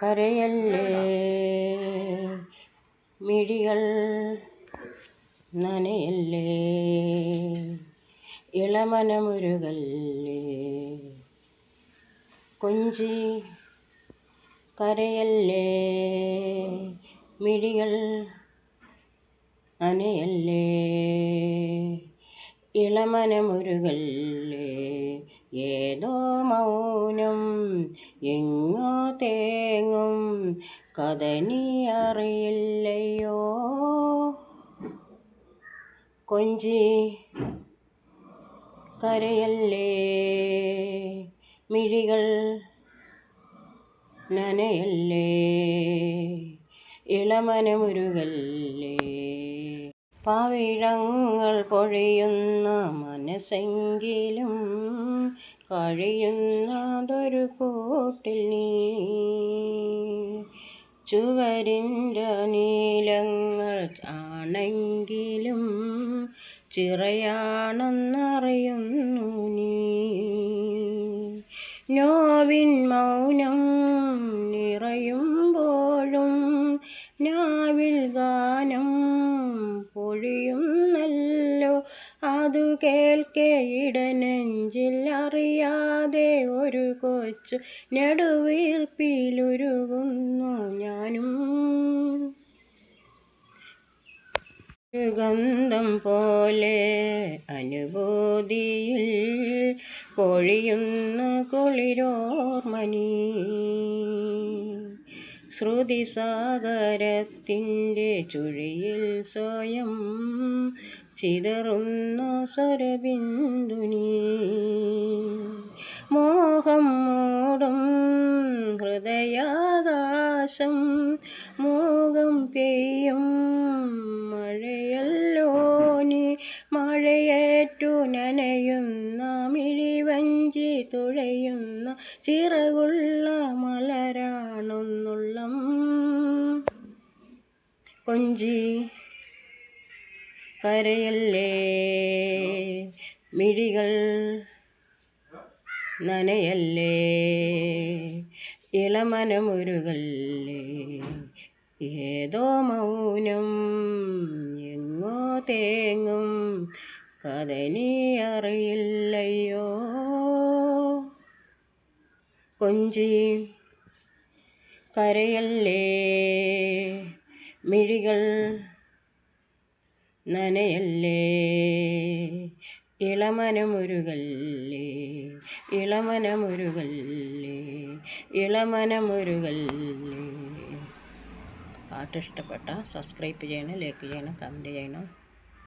കരയല്ലേ മിഴികൾ നനയല്ലേ? ഇളമനമുരുകല്ലേ? കൊഞ്ചി കരയല്ലേ മിഴികൾ നനയല്ലേ? ഇളമനമുരുകല്ലേ? ഏതോ മൗനം എങ്ങോ തേങ്ങും കഥനി അറിയില്ലയോ കൊഞ്ചി കരയല്ലേ? മിഴികൾ നനയല്ലേ? ഇളമനമുരുകല്ലേ? പാവിഴങ്ങൾ പൊഴിയുന്ന മനസ്സെങ്കിലും കഴിയുന്നതൊരു കൂട്ടിൽ നീ. ചുവരിന്റെ നീലങ്ങൾ ആണെങ്കിലും ചിറയാണെന്നറിയുന്നു നീ. നോവിൻ മൗനം നിറയുമ്പോഴും നാവിൽ ഗാനം പൊഴിയുന്നല്ലോ അതു കേൾക്കെ ഇടനെഞ്ചിൽ അറിയാതെ ഒരു കൊച്ചു നെടുവീർപ്പിലുരുകുന്നു ഞാനും. ഗന്ധം പോലെ അനുഭൂതിയിൽ കൊഴിയുന്ന കുളിരോർമണി ശ്രുതിസാഗരത്തിന്റെ ചുഴിയിൽ സ്വയം ചിതറുന്ന സ്വരബിന്ദുനി. മോഹം മൂടും ഹൃദയാകാശം മോഹം പെയ്യും മഴയല്ലോ മഴയേറ്റു നനയുന്ന മിഴിവഞ്ചി തുഴയുന്ന ചിറകുള്ള മലരാണൊന്നുള്ളം. കൊഞ്ചി കരയല്ലേ? മിഴികൾ നനയല്ലേ? ഇളമനമുരുകല്ലേ? ഏതോ മൗനം തേങ്ങും കഥനി അറിയില്ലയോ? കൊഞ്ചി കരയല്ലേ? മിഴികൾ നനയല്ലേ? ഇളമനമുരുകല്ലേ? ഇളമനമുരുകല്ലേ? ഇളമനമുരുകല്ലേ? പാട്ട് ഇഷ്ടപ്പെട്ട സബ്സ്ക്രൈബ് ചെയ്യണം ലൈക്ക് ചെയ്യണം കമന്റ് ചെയ്യണം.